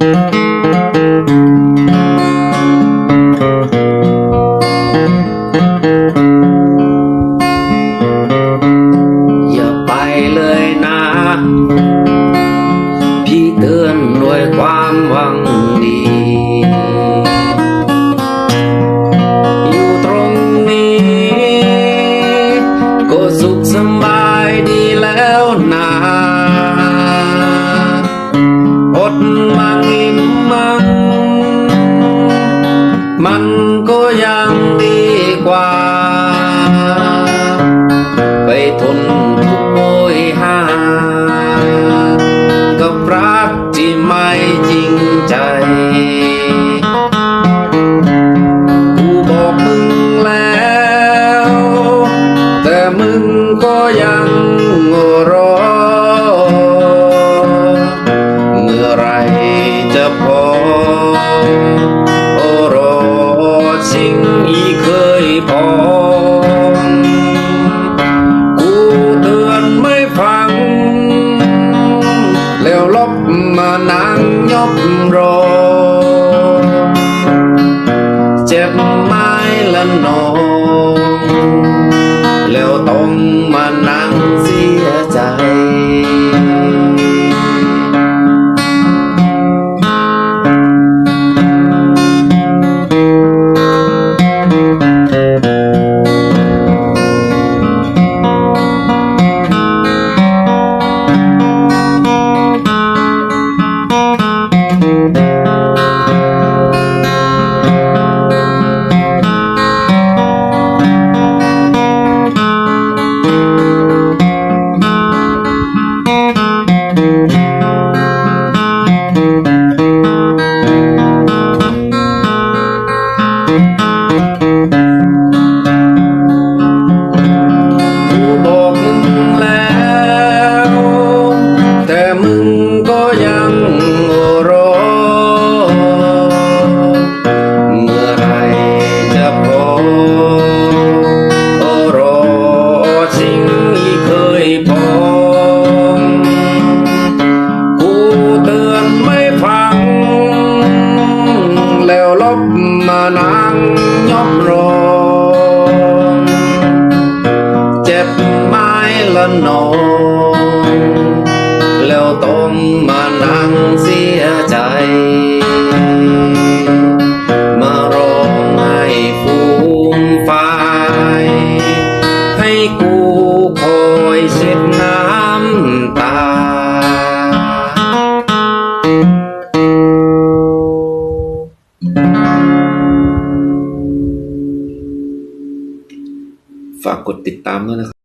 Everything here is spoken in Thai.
อย่าไปเลยนะ พี่เตือนด้วยความหวังดี อยู่ตรงนี้ ก็สุขสบายดีแล้วนะอดมั่ง กว่า ไปทนทุกข์โอยหา กับรักที่ไม่จริงใจ กูบอกมึงแล้ว แต่มึงก็ยังรอ เมื่อไรจะพอรอสิ่งอีเบรอ เจ็บไม้ละนองแล้วต้องมานั่งเสียใจ กู ละนองแล้วต้องมานั่งเสียใจ มาร้องให้ฟูมฟายให้กูคอยเช็ดน้ำตา ฝากกดติดตามด้วยนะครับ